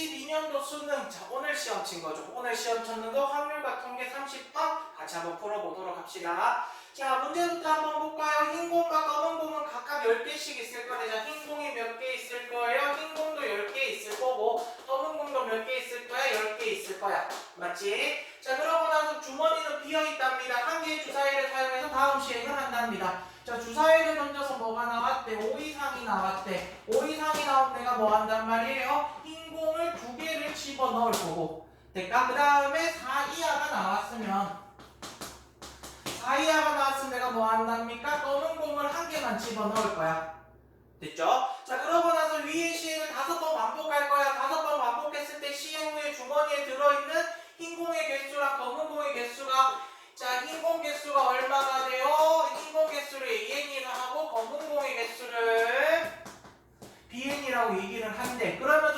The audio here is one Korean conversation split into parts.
2022년도 수능 자 오늘 시험 친 거죠. 오늘 시험 쳤는 거 확률과 통계 30번 같이 한번 풀어보도록 합시다. 자 문제부터 한번 볼까요? 흰 공과 검은 공은 각각 10개씩 있을 거예요. 자, 흰 공이 몇 개 있을 거예요? 흰 공도 10개 있을 거고 검은 공도 몇 개 있을 거야? 10개 있을 거야. 맞지? 자 그러고 나서 주머니는 비어있답니다. 한 개의 주사위를 사용해서 다음 시행을 한답니다. 자 주사위를 던져서 뭐가 나왔대? 5 이상이 나왔대. 5 이상이 나온 내가 뭐 한단 말이에요? 흰 공을 두 개를 집어 넣을 거고 될까? 그 다음에 4 이하가 나왔으면 4 이하가 나왔으면 내가 뭐 한답니까? 검은 공을 한 개만 집어 넣을 거야. 됐죠? 자 그러고 나서 위의 시행을 다섯 번 반복할 거야. 다섯 번 반복했을 때 시행 후에 주머니에 들어있는 흰 공의 개수랑 검은 공의 개수가 자 흰공 개수가 얼마가 돼요? 흰공 개수를 AN이라 하고 검은 공의 개수를 BN이라고 얘기를 저기서 보니까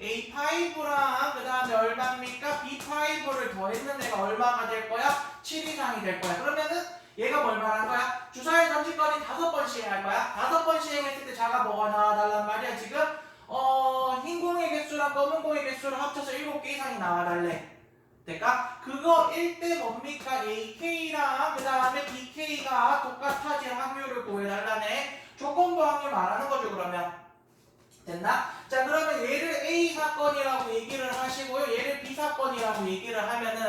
A5랑 그 다음에 얼마입니까? B5를 더했는 애가 얼마가 될 거야? 7 이상이 될 거야. 그러면은 얘가 뭘 말한 거야? 주사위 던질거리 다섯 번 시행할 거야. 다섯 번 시행했을 때 자가 뭐가 나와달란 말이야. 지금 어, 흰 공의 개수랑 검은 공의 개수를 합쳐서 7개 이상이 나와달래. 될까? 그거 1대 뭡니까? AK랑 그 다음에 BK가 똑같아질 확률을 구해달라네. 조건부 확률 말하는 거죠, 그러면. 됐나? 자, 그러면 얘를 A 사건이라고 얘기를 하시고요. 얘를 B 사건이라고 얘기를 하면은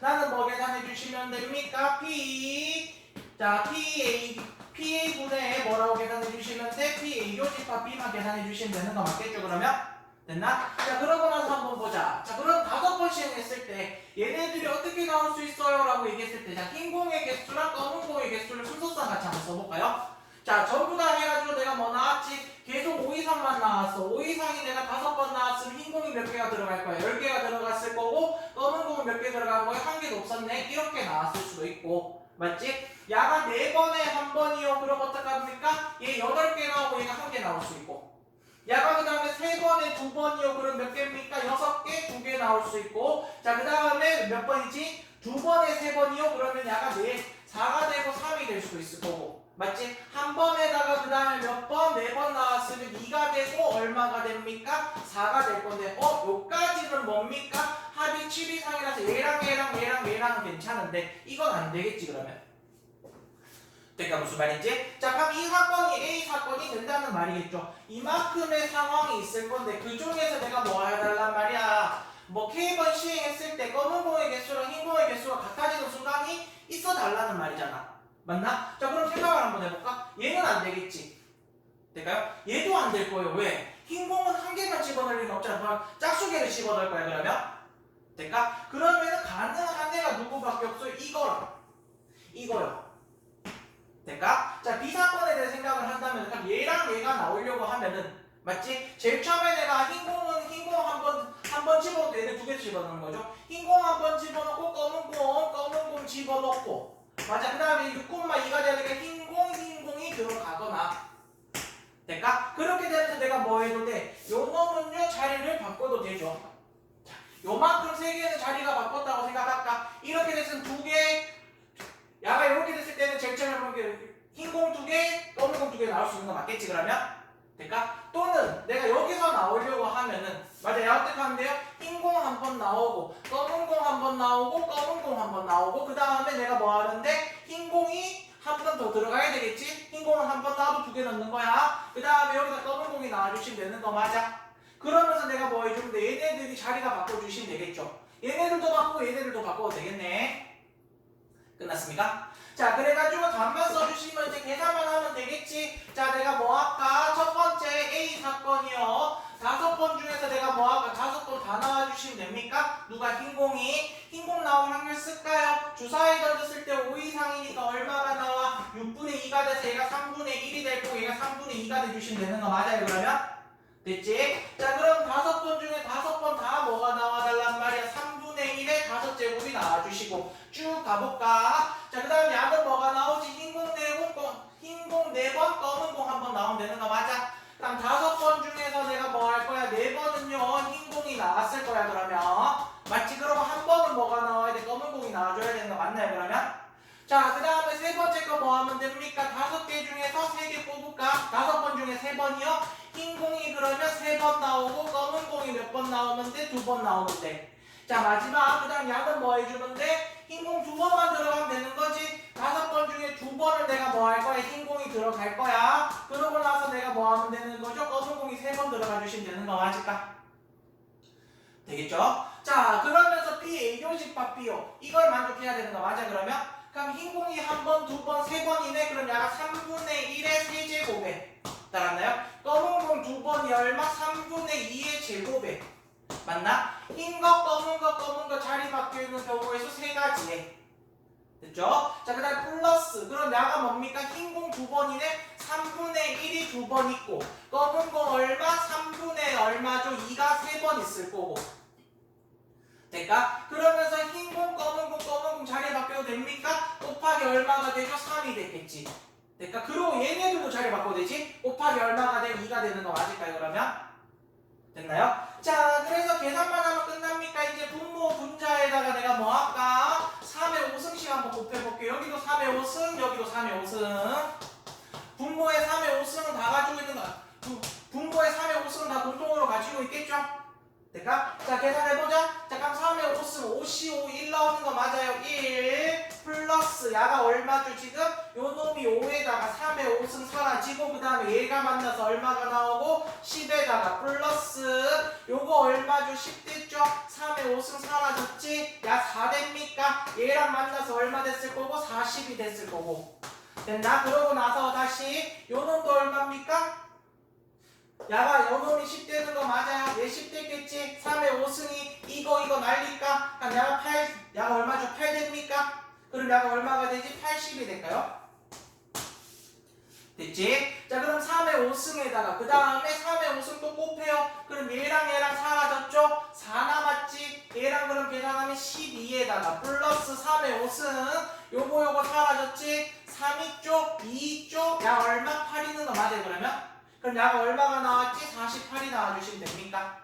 나는 뭐 계산해 주시면 됩니까? P. 자, PA. PA분의 뭐라고 계산해 주시면 돼? PA 요집합 B만 계산해 주시면 되는 거 맞겠죠, 그러면? 됐나? 자 그러고 나서 한번 보자 자 그럼 다섯 번 시행했을 때 얘네들이 어떻게 나올 수 있어요? 라고 얘기했을 때자 흰 공의 개수랑 검은 공의 개수를 순서상 같이 한번 써볼까요? 자 전부 다 해가지고 내가 뭐 나왔지? 계속 5 이상만 나왔어 5 이상이 내가 다섯 번 나왔으면 흰 공이 몇 개가 들어갈 거야? 10개가 들어갔을 거고 검은 공은 몇 개 들어간 거야? 한 개도 없었네 이렇게 나왔을 수도 있고 맞지? 야가 네 번에 한 번이요 그럼 어떡합니까? 얘 8개 나오고 얘가 한 개 나올 수 있고 야가 그 다음에 세 번에 두 번이요. 그럼 몇 개입니까? 여섯 개, 두개 나올 수 있고. 자, 그 다음에 몇 번이지? 두 번에 세 번이요. 그러면 야가 네, 4가 되고 3이 될 수도 있을 거고. 맞지? 한 번에다가 그 다음에 몇 번? 네 번 나왔으면 2가 되고 얼마가 됩니까? 4가 될 건데, 어? 요까지는 뭡니까? 합이 7 이상이라서 얘랑 얘랑 얘랑 얘랑은 괜찮은데, 이건 안 되겠지, 그러면. 그러니까 무슨 말인지? 자, 그럼 이 사건이 A 사건이 된다는 말이겠죠. 이만큼의 상황이 있을 건데 그 중에서 내가 뭐 해달란 말이야. 뭐 K번 시행했을 때 검은 공의 개수랑 흰 공의 개수가 같아지는 순간이 있어 달라는 말이잖아. 맞나? 자, 그럼 생각을 한번 해볼까? 얘는 안 되겠지. 될까요? 얘도 안 될 거예요. 왜? 흰 공은 한 개만 집어넣을 리가 없잖아. 그럼 짝수개를 집어넣을 거야, 그러면? 될까? 그러면 가능한 애가 누구밖에 없어요? 이거랑. 이거요. 될까? 자, B 사건에 대해 생각을 한다면 그럼 얘랑 얘가 나오려고 하면은 맞지? 제일 처음에 내가 흰 공은 흰 공 한번 한 번 집어넣고 얘는 두 개 집어넣는 거죠. 흰 공 한 번 집어넣고 검은 공 검은 공 집어넣고 맞아. 그 다음에 6콤마 2가 돼야 되니까 흰 공, 흰 공이 들어가거나 될까? 그렇게 되면서 내가 뭐 해도 돼? 요 놈은요 자리를 바꿔도 되죠. 자, 요만큼 세 개는 자리가 바꿨다고 생각할까? 이렇게 됐으면 두 개, 야가 이렇게 됐을 때는 제일 처음에 보게 흰공 두 개, 검은 공 두 개 나올 수 있는 거 맞겠지 그러면? 될까? 또는 내가 여기서 나오려고 하면은 맞아 야 어떻게 하면 돼요? 흰 공 한 번 나오고 검은 공 한 번 나오고 검은 공 한 번 나오고 그 다음에 내가 뭐 하는데 흰 공이 한 번 더 들어가야 되겠지? 흰 공은 한 번 나와도 두 개 넣는 거야 그 다음에 여기다 검은 공이 나와주시면 되는 거 맞아? 그러면서 내가 뭐 해주면 돼? 얘네들이 자리가 바꿔주시면 되겠죠 얘네들도 바꾸고 얘네들도 바꿔도 되겠네 끝났습니까? 자 그래가지고 답만 써주시면 이제 계산만 하면 되겠지 자 내가 뭐 할까 첫 번째 A 사건이요 다섯 번 중에서 내가 뭐 할까 다섯 번 다 나와주시면 됩니까? 누가 흰공이 흰공 나올 확률 쓸까요? 주사위 던졌을 때 5 이상이니까 얼마가 나와? 6분의 2가 돼서 얘가 3분의 1이 될 거고 얘가 3분의 2가 돼주시면 되는 거 맞아요 그러면? 됐지? 자 그럼 다섯 번 중에 다섯 번 다 뭐가 나와달란 말이야 3분의 1의 다섯 제곱이 나와주시고 쭉 가볼까? 자, 그 다음 약은 뭐가 나오지? 흰공 네공 검, 흰공 네번 검은 공 한 번 나오면 되는 거 맞아? 그럼 다섯 번 중에서 내가 뭐 할 거야? 네 번은요, 흰공이 나왔을 거야, 그러면. 맞지? 그러면 한 번은 뭐가 나와야 돼? 검은 공이 나와줘야 되는 거 맞나요, 그러면? 자, 그 다음에 세 번째 거 뭐 하면 됩니까? 다섯 개 중에서 세 개 뽑을까? 다섯 번 중에 세 번이요? 흰 공이 그러면 세 번. 번 나오고 검은 공이 몇 번 나오면 돼? 두 번 나오면 돼. 자 마지막 그 다음 약은 뭐 해주면 돼? 흰 공 두 번만 들어가면 되는 거지. 다섯 번 중에 두 번을 내가 뭐 할 거야? 흰 공이 들어갈 거야. 그러고 나서 내가 뭐 하면 되는 거죠? 검은 공이 세 번 들어가 주시면 되는 거 맞을까? 되겠죠? 자 그러면서 B A교집합 B요 이걸 만족해야 되는 거 맞아 그러면? 그럼 흰 공이 한 번, 두 번, 세 번이네 그럼 약간 3분의 1의 세제곱에 따랐나요? 검은 공 두 번이 얼마? 3분의 2의 제곱에 맞나? 흰 거, 검은 거, 검은 거 자리 바뀌어 있는 경우의 수 세 가지에 됐죠? 자, 그 다음 플러스. 그럼 야가 뭡니까? 흰 공 두 번이네? 3분의 1이 두 번 있고, 검은 공 얼마? 3분의 얼마죠? 2가 세 번 있을 거고. 될까? 그러면서 흰 공, 검은 공, 검은 공 자리 바뀌어도 됩니까? 곱하기 얼마가 되죠? 3이 되겠지. 될까? 그리고 얘네들도 자리 바꿔도 되지? 곱하기 얼마가 되면 2가 되는 거 맞을까요, 그러면? 됐나요? 자, 그래서 계산만 하면 끝납니까? 이제 분모 분자에다가 내가 뭐 할까? 3의 5승씩 한번 곱해볼게요. 여기도 3의 5승, 여기도 3의 5승. 분모의 3의 5승은 다 가지고 있는 거. 분- 분모의 3의 5승은 다 공통으로 가지고 있겠죠? 될까? 자, 계산해보자. 자, 그럼 3의 5승, 5시 5, 1 나오는 거 맞아요. 1 플러스 야가 얼마죠, 지금? 요 놈이 5에다가 3의 5승 사라지고, 그 다음에 얘가 만나서 얼마가 나오고, 10에다가 플러스 얼마죠? 10 됐죠? 3의 5승 사라졌지? 야4 됩니까? 얘랑 만나서 얼마 됐을 거고 40이 됐을 거고 됐나? 그러고 나서 다시 요 놈도 얼마입니까? 야가 요 놈이 10 되는 거 맞아요? 얘 10 됐겠지? 3의 5승이 이거 이거 날릴까? 야가 8 야가 얼마죠? 8 됩니까? 그럼 야가 얼마가 되지? 80이 될까요? 됐지? 자 그럼 3의 5승에다가 그 다음에 3의 5승 또 곱해요 그럼 얘랑 얘랑 사라졌죠? 4 남았지? 얘랑 그럼 계산하면 12에다가 플러스 3의 5승 요거 요거 사라졌지? 3 이쪽 2 이쪽 야 얼마 8 있는 거 맞아요 그러면? 그럼 야가 얼마가 나왔지? 48이 나와주시면 됩니까?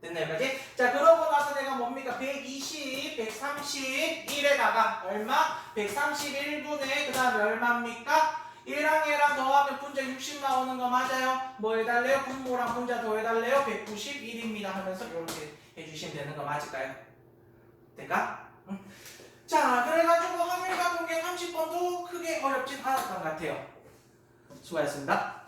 됐나요 까지? 자 그러고 나서 내가 뭡니까? 120, 131에다가 얼마? 131분의 그 다음에 얼마입니까? 얘랑 얘랑 더하면 분자 60 나오는 거 맞아요? 뭐 해달래요? 분모랑 분자 더해달래요? 191입니다 하면서 이렇게 해주시면 되는 거 맞을까요? 될까? 응. 자 그래가지고 확률과 공개 30번도 크게 어렵진 않았던 것 같아요 수고하셨습니다